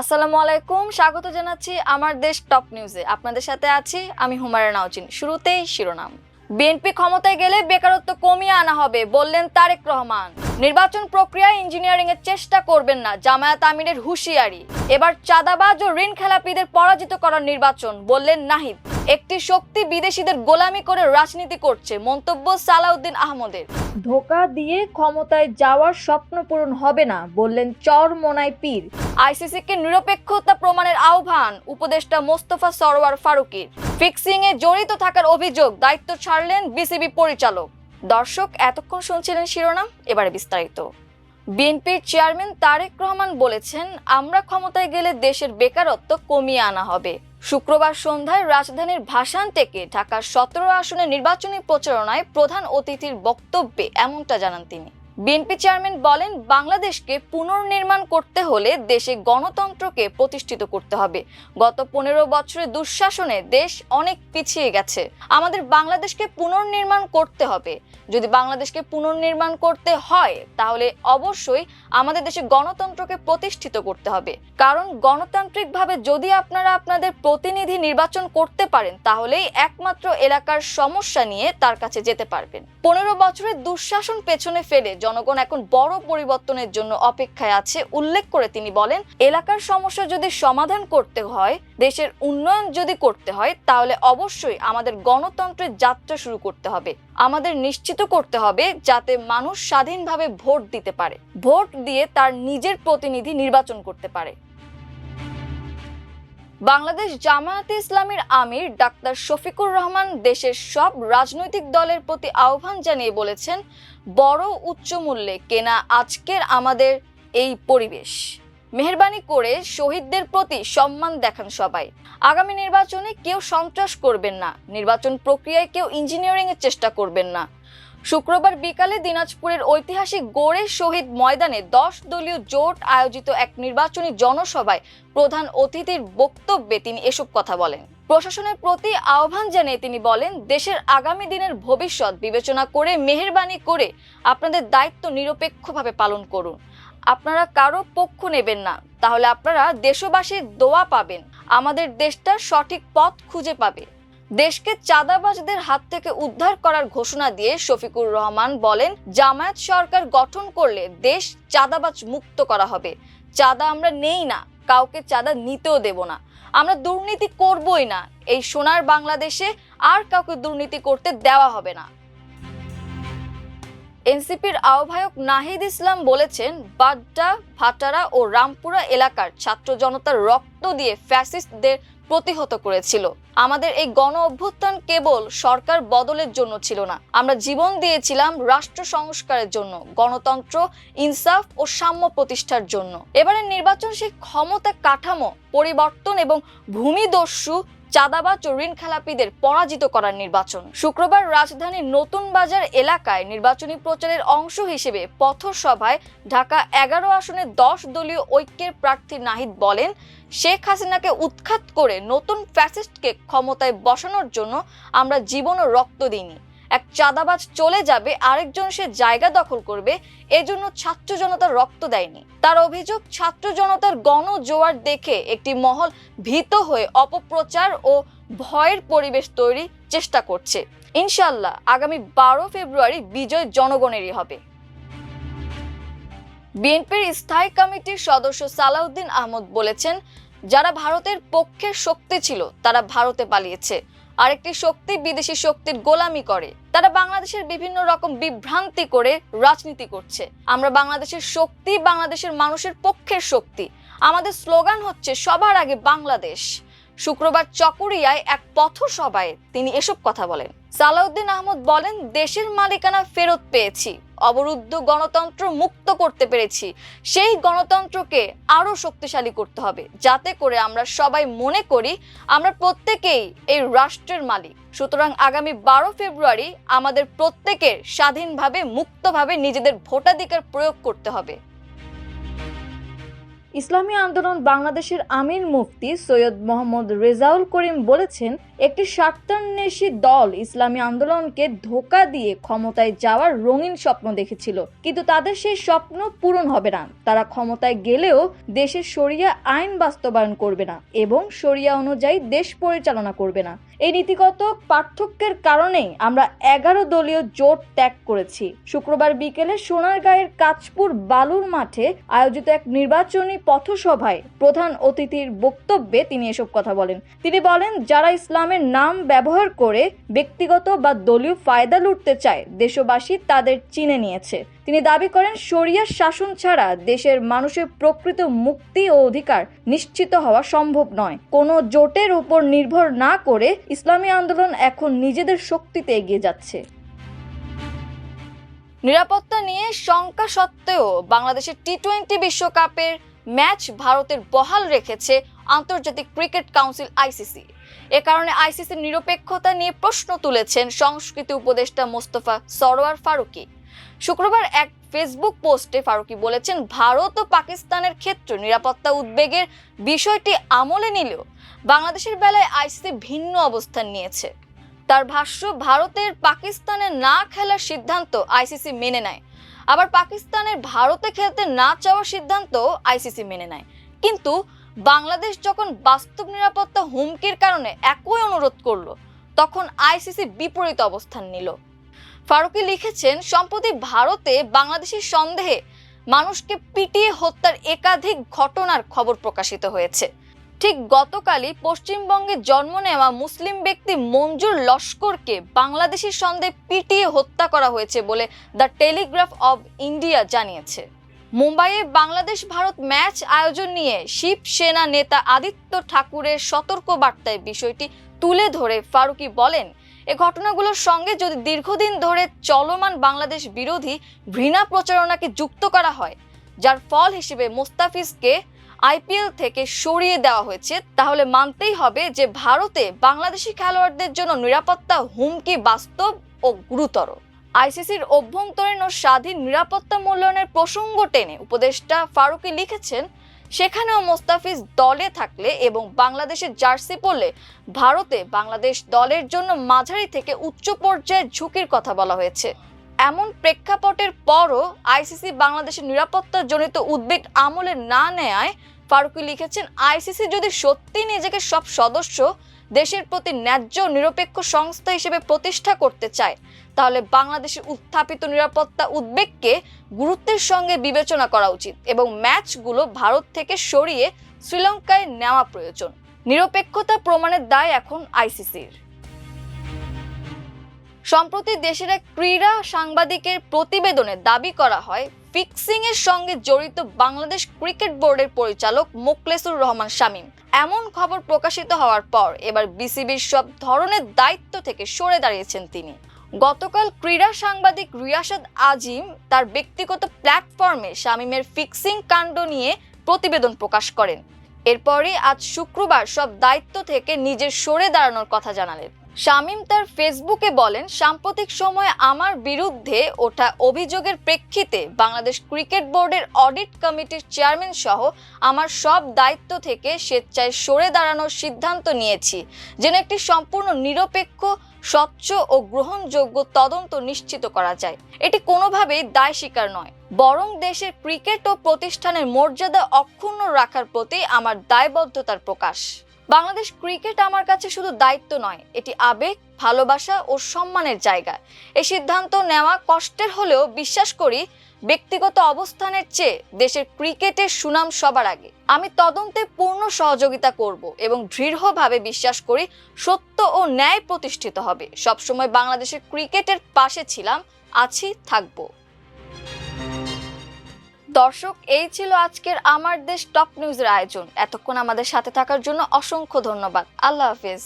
আসসালামু আলাইকুম, স্বাগত জানাচ্ছি আমার দেশ টপ নিউজে। আপনাদের সাথে আছি আমি হুমায়রা নাওচিন শুরুতেই শিরোনাম। বিএনপি ক্ষমতায় গেলে বেকারত্ব কমিয়ে আনা হবে, বললেন তারেক রহমান। নির্বাচন প্রক্রিয়ায় ইঞ্জিনিয়ারিং এর চেষ্টা করবেন না, জামায়াত আমিরের হুঁশিয়ারি। এবার চাঁদাবাজ ও ঋণ খেলাপিদের পরাজিত করার নির্বাচন, বললেন নাহিদ। একটি শক্তি বিদেশিদের গোলামি করে রাজনীতি করছে মন্তব্য সালাউদ্দিন আহমদের। ধোকা দিয়ে ক্ষমতায় যাওয়ার স্বপ্ন পূরণ হবে না বললেন চর মোনাই পীর। আইসিসিকে নিরপেক্ষতা প্রমাণের আহ্বান উপদেষ্টা মোস্তফা সরোয়ার ফারুকির। ফিক্সিং এ জড়িত থাকার অভিযোগ দায়িত্ব ছাড়লেন বিসিবি পরিচালক। দর্শক এতক্ষণ শুনছিলেন শিরোনাম এবারে বিস্তারিত। বিএনপির চেয়ারম্যান তারেক রহমান বলেছেন আমরা ক্ষমতায় গেলে দেশের বেকারত্ব কমিয়ে আনা হবে। শুক্রবার সন্ধ্যায় রাজধানীর ভাসান থেকে ঢাকার সতেরো আসনের নির্বাচনী প্রচারণায় প্রধান অতিথির বক্তব্যে এমনটা জানান তিনি। বিএনপি চেয়ারম্যান বলেন, বাংলাদেশকে পুনর্নির্মাণ করতে হলে দেশে গণতন্ত্রকে প্রতিষ্ঠিত করতে হবে। গত পনেরো বছরের দুঃশাসনে দেশ অনেক পিছিয়ে গেছে। আমাদের বাংলাদেশকে পুনর্নির্মাণ করতে হবে। যদি বাংলাদেশকে পুনর্নির্মাণ করতে হয়, তাহলে অবশ্যই আমাদের দেশে গণতন্ত্রকে প্রতিষ্ঠিত করতে হবে। কারণ, গণতান্ত্রিকভাবে যদি আপনারা আপনাদের প্রতিনিধি নির্বাচন করতে পারেন, তাহলেই একমাত্র এলাকার সমস্যা নিয়ে তার কাছে যেতে পারবেন। পনেরো বছরের দুঃশাসন পেছনে ফেলে জনগণ এখন বড় পরিবর্তনের জন্য অপেক্ষায় আছে, উল্লেখ করে তিনি বলেন, এলাকার সমস্যা যদি সমাধান করতে হয়, দেশের উন্নয়ন যদি করতে হয়, তাহলে অবশ্যই আমাদের গণতন্ত্রের যাত্রা শুরু করতে হবে। আমাদের নিশ্চিত করতে হবে যাতে মানুষ স্বাধীনভাবে ভোট দিতে পারে। ভোট দিয়ে তার নিজের প্রতিনিধি নির্বাচন করতে পারে। বাংলাদেশ জামায়াতে ইসলামীর আমির ডাক্তার শফিকুর রহমান দেশের সব রাজনৈতিক দলের প্রতি আহ্বান জানিয়ে বলেছেন, বড় উচ্চ মূল্যে কেনা আজকের আমাদের এই পরিবেশ। মেহরবানি করে শহীদদের প্রতি সম্মান দেখান সবাই। আগামী নির্বাচনে কেউ সন্ত্রাস করবেন না। নির্বাচন প্রক্রিয়ায় কেউ ইঞ্জিনিয়ারিং এর চেষ্টা করবেন না। শুক্রবার বিকালে দিনাজপুরের ঐতিহাসিক গোড়ে শহীদ ময়দানে দশ দলীয় জোট আয়োজিত এক নির্বাচনী জনসভায় প্রধান অতিথির বক্তব্যে তিনি এসব কথা বলেন। প্রশাসনের প্রতি আহ্বান জানিয়ে তিনি বলেন, দেশের আগামী দিনের ভবিষ্যৎ বিবেচনা করে, মেহরবানি করে আপনাদের দায়িত্ব নিরপেক্ষভাবে পালন করুন। আপনারা কারও পক্ষ নেবেন না, তাহলে আপনারা দেশবাসীর দোয়া পাবেন। আমাদের দেশটা সঠিক পথ খুঁজে পাবে। দেশকে চাঁদাবাজদের হাত থেকে উদ্ধার করার ঘোষণা দিয়ে শফিকুর রহমান বলেন, জামায়াত সরকার গঠন করলে দেশ চাঁদাবাজ মুক্ত করা হবে। চাঁদা আমরা নেই না, কাউকে চাঁদা নিতেও দেব না। আমরা দুর্নীতি করবই না, এই সোনার বাংলাদেশে আর কাউকে দুর্নীতি করতে দেওয়া হবে না। এনসিপির আহ্বায়ক নাহিদ ইসলাম বলেছেন, বাড্ডা, ভাটারা ও রামপুরা এলাকার ছাত্র জনতার রক্ত দিয়ে ফ্যাসিস্টদের প্রতিহত করেছিল। আমাদের এই গণ অভ্যুত্থান কেবল সরকার বদলের জন্য ছিল না। আমরা জীবন দিয়েছিলাম রাষ্ট্র সংস্কারের জন্য, গণতন্ত্র, ইনসাফ ও সাম্য প্রতিষ্ঠার জন্য। এবারের নির্বাচন সেই ক্ষমতা কাঠামো, পরিবর্তন এবং ভূমিদস্যু চাঁদাবাজ ও ঋণ খেলাপিদের পরাজিত করার নির্বাচন। শুক্রবার রাজধানীর নতুন বাজার এলাকায় নির্বাচনী প্রচারের অংশ হিসেবে পথসভায় ঢাকা এগারো আসনে দশ দলীয় ঐক্যের প্রার্থী নাহিদ বলেন, শেখ হাসিনাকে উৎখাত করে নতুন ফ্যাসিস্টকে ক্ষমতায় বসানোর জন্য আমরা জীবন ও রক্ত দিইনি। এক চাঁদাবাজ চলে যাবে, আরেকজন সে জায়গা দখল করবে, এজন্য ছাত্র জনতা রক্ত দেয়নি। তার অভিযোগ, ছাত্র জনতার গণ জোয়ার দেখে একটি মহল ভীত হয়ে অপপ্রচার ও ভয়ের পরিবেশ তৈরি চেষ্টা করছে। ইনশাল্লাহ আগামী বারো ফেব্রুয়ারি বিজয় জনগণেরই হবে। বিএনপির স্থায়ী কমিটির সদস্য সালাউদ্দিন আহমদ বলেছেন, যারা ভারতের পক্ষে শক্তি ছিল, তারা ভারতে পালিয়েছে। আরেকটি শক্তি বিদেশি শক্তির গোলামি করে। তারা বাংলাদেশের বিভিন্ন রকম বিভ্রান্তি করে রাজনীতি করছে। আমরা বাংলাদেশের শক্তি বাংলাদেশের মানুষের পক্ষের শক্তি। আমাদের স্লোগান হচ্ছে, সবার আগে বাংলাদেশ। শুক্রবার চকরিয়ায় এক পথসভায় তিনি এসব কথা বলেন। সালাউদ্দিন আহমদ বলেন, দেশের মালিকানা ফেরত পেয়েছি, অবরুদ্ধ গণতন্ত্র মুক্ত করতে পেরেছি। সেই গণতন্ত্রকে আরও শক্তিশালী করতে হবে, যাতে করে আমরা সবাই মনে করি আমরা প্রত্যেকেই এই রাষ্ট্রের মালিক। সুতরাং আগামী বারো ফেব্রুয়ারি আমাদের প্রত্যেকের স্বাধীনভাবে, মুক্তভাবে নিজেদের ভোটাধিকার প্রয়োগ করতে হবে। ইসলামী আন্দোলন বাংলাদেশের আমির মুফতি সৈয়দ মোহাম্মদ রেজাউল করিম বলেছেন, একটি স্বার্থান্বেষী দল ইসলামী আন্দোলনকে ধোকা দিয়ে ক্ষমতায় যাওয়ার রঙিন স্বপ্ন দেখেছিল। কিন্তু তাদের সেই স্বপ্ন পূরণ হবে না। তারা ক্ষমতায় গেলেও দেশের শরিয়া আইন বাস্তবায়ন করবে না এবং শরিয়া অনুযায়ী দেশ পরিচালনা করবে না। এই নীতিগত পার্থক্যের কারণেই আমরা এগারো দলীয় জোট ত্যাগ করেছি। শুক্রবার বিকেলে সোনারগাঁয়ের কাঁচপুর বালুর মাঠে আয়োজিত এক নির্বাচনী পথসভায় প্রধান অতিথির বক্তব্যে তিনি এসব কথা বলেন। তিনি বলেন, যারা ইসলামের নাম ব্যবহার করে ব্যক্তিগত বা দলীয় ফায়দা লুটতে চায়, দেশবাসী তাদের চিনে নিয়েছে। তিনি দাবি করেন শরিয়ার শাসন ছাড়া দেশের মানুষের প্রকৃত মুক্তি ও অধিকার নিশ্চিত হওয়া সম্ভব নয়। কোনো জোটের উপর নির্ভর না করে ইসলামী আন্দোলন এখন নিজেদের শক্তিতে এগিয়ে যাচ্ছে। নিরাপত্তা নিয়ে শঙ্কা সত্ত্বেও বাংলাদেশের টি টোয়েন্টি বিশ্বকাপের ম্যাচ ভারতের বহাল রেখেছে আন্তর্জাতিক ক্রিকেট কাউন্সিল আইসিসি। এ কারণে আইসিসির নিরপেক্ষতা নিয়ে প্রশ্ন তুলেছেন সংস্কৃতি উপদেষ্টা মোস্তফা সরোয়ার ফারুকি। শুক্রবার এক ফেসবুক পোস্টে ফারুকি বলেছেন, ভারত ও পাকিস্তানের ক্ষেত্রে নিরাপত্তা উদ্বেগের বিষয়টি আমলে নিলেও বাংলাদেশের বেলায় আইসিসি ভিন্ন অবস্থান নিয়েছে। তার ভাষ্য, ভারতের পাকিস্তানে না খেলার সিদ্ধান্ত আইসিসি মেনে নেয়। আবার পাকিস্তানের ভারতে খেলতে না চাওয়ার সিদ্ধান্ত আইসিসি মেনে নেয়। কিন্তু বাংলাদেশ যখন বাস্তব নিরাপত্তা হুমকির কারণে একই অনুরোধ করল, তখন আইসিসি বিপরীত অবস্থান নিল। ফারুকি লিখেছেন, সম্প্রতি ভারতে বাংলাদেশের সন্দেহে মানুষকে পিটিয়ে হত্যার একাধিক ঘটনার খবর প্রকাশিত হয়েছে। ঠিক গতকালই পশ্চিমবঙ্গে জন্ম নেওয়া মুসলিম ব্যক্তি মঞ্জুর লস্করকে বাংলাদেশের সন্দেহে পিটিয়ে হত্যা করা হয়েছে বলে দ্য টেলিগ্রাফ অব ইন্ডিয়া জানিয়েছে। মুম্বাইয়ে বাংলাদেশ ভারত ম্যাচ আয়োজন নিয়ে শিবসেনা নেতা আদিত্য ঠাকুরের সতর্ক বার্তায় বিষয়টি তুলে ধরে ফারুকি বলেন, এ ঘটনাগুলোর সঙ্গে যদি দীর্ঘদিন ধরে চলমান বাংলাদেশ বিরোধী ঘৃণা প্রচারণাকে যুক্ত করা হয়, যার ফল হিসেবে মোস্তাফিজকে আইপিএল থেকে সরিয়ে দেওয়া হয়েছে। তাহলে মানতেই হবে যে ভারতে বাংলাদেশি খেলোয়াড়দের জন্য নিরাপত্তা হুমকি বাস্তব ও গুরুতর। আইসিসির অভ্যন্তরীণ ও স্বাধীন নিরাপত্তা মূল্যায়নের প্রসঙ্গ টেনে উপদেষ্টা ফারুকি লিখেছেন, সেখানেও মোস্তাফিজ দলে থাকলে এবং বাংলাদেশের জার্সি পরলে ভারতে বাংলাদেশ দলের জন্য মাঝারি থেকে উচ্চ পর্যায়ের ঝুঁকির কথা বলা হয়েছে। এমন প্রেক্ষাপটের পরও আইসিসি বাংলাদেশের নিরাপত্তা জনিত উদ্বেগ আমলে না নেয় ফারুকি লিখেছেন, আইসিসি যদি সত্যি নিজেকে সব সদস্য দেশের প্রতি ন্যায্য নিরপেক্ষ সংস্থা হিসেবে প্রতিষ্ঠা করতে চায়, তাহলে বাংলাদেশের উত্থাপিত নিরাপত্তা উদ্বেগকে গুরুত্বের সঙ্গে বিবেচনা করা উচিত এবং ম্যাচগুলো ভারত থেকে সরিয়ে শ্রীলঙ্কায় নেওয়া প্রয়োজন। নিরপেক্ষতা প্রমাণের দায় এখন আইসিসির। সম্প্রতি দেশের এক ক্রীড়া সাংবাদিকের প্রতিবেদনে দাবি করা হয়, ফিক্সিং এর সঙ্গে জড়িত বাংলাদেশ ক্রিকেট বোর্ডের পরিচালক মোকলেসুর রহমান শামীম। এমন খবর প্রকাশিত হওয়ার পর এবার বিসিবির সব ধরনের দায়িত্ব থেকে সরে দাঁড়িয়েছেন তিনি। গতকাল ক্রীড়া সাংবাদিক রিয়াসাদ আজিম তার ব্যক্তিগত প্ল্যাটফর্মে শামীমের ফিক্সিং কাণ্ড নিয়ে প্রতিবেদন প্রকাশ করেন। এরপরই আজ শুক্রবার সব দায়িত্ব থেকে নিজের সরে দাঁড়ানোর কথা জানালেন। শামীম তার ফেসবুকে বলেন, সাম্প্রতিক সময়ে আমার বিরুদ্ধে ওঠা অভিযোগের প্রেক্ষিতে বাংলাদেশ ক্রিকেট বোর্ডের অডিট কমিটির চেয়ারম্যান সহ আমার সব দায়িত্ব থেকে স্বেচ্ছায় সরে দাঁড়ানোর সিদ্ধান্ত নিয়েছি, যেন একটি সম্পূর্ণ নিরপেক্ষ, স্বচ্ছ ও গ্রহণযোগ্য তদন্ত নিশ্চিত করা যায়। এটি কোনোভাবেই দায় স্বীকার নয়, বরং দেশের ক্রিকেট ও প্রতিষ্ঠানের মর্যাদা অক্ষুণ্ণ রাখার প্রতি আমার দায়বদ্ধতার প্রকাশ। বাংলাদেশ ক্রিকেট আমার কাছে শুধু দায়িত্ব নয়, এটি আবেগ, ভালোবাসা ও সম্মানের জায়গা। এই সিদ্ধান্ত নেওয়া কষ্টের হলেও বিশ্বাস করি, ব্যক্তিগত অবস্থানের চেয়ে দেশের ক্রিকেটের সুনাম সবার আগে। আমি তদন্তে পূর্ণ সহযোগিতা করব এবং দৃঢ়ভাবে বিশ্বাস করি, সত্য ও ন্যায় প্রতিষ্ঠিত হবে। সবসময় বাংলাদেশের ক্রিকেটের পাশে ছিলাম, আছি, থাকব। দর্শক, এই ছিল আজকের আমার দেশ টপ নিউজের আয়োজন। এতক্ষণ আমাদের সাথে থাকার জন্য অসংখ্য ধন্যবাদ। আল্লাহ হাফিজ।